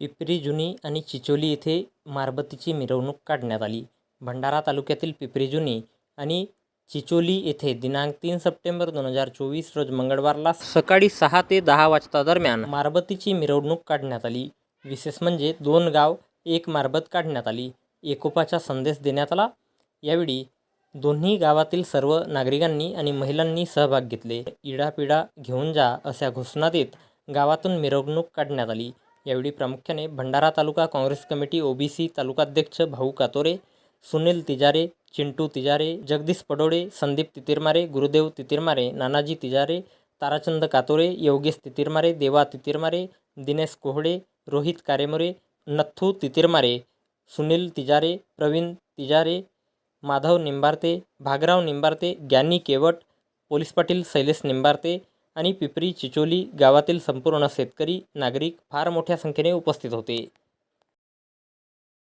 पिपरी जुनी आणि चिचोली येथे मारबतीची मिरवणूक काढण्यात आली. भंडारा तालुक्यातील पिपरी जुनी आणि चिचोली येथे दिनांक तीन सप्टेंबर दोन हजार चोवीस रोज मंगळवारला सकाळी सहा ते दहा वाजता दरम्यान मारबतीची मिरवणूक काढण्यात आली. विशेष म्हणजे दोन गाव एक मारबत काढण्यात आली. एकोपाचा संदेश देण्यात आला. यावेळी दोन्ही गावातील सर्व नागरिकांनी आणि महिलांनी सहभाग घेतले. इडापिडा घेऊन जा अशा घोषणा देत गावातून मिरवणूक काढण्यात आली. यावेळी प्रामुख्याने भंडारा तालुका काँग्रेस कमिटी ओबीसी तालुकाध्यक्ष भाऊ कातोरे सुनील तिजारे चिंटू तिजारे जगदीश पडोळे संदीप तितिरमारे गुरुदेव तितिरमारे नानाजी तिजारे ताराचंद कातोरे योगेश तितिरमारे देवा तितिरमारे दिनेश कोहळे रोहित कारेमोरे नथ्थू तितिरमारे सुनील तिजारे प्रवीण तिजारे माधव निंबारते भागराव निंबारते ग्यानी केवट पोलीस पाटील शैलेश निंबारते आणि पिपरी चिचोली गावातील संपूर्ण शेतकरी नागरिक फार मोठ्या संख्येने उपस्थित होते.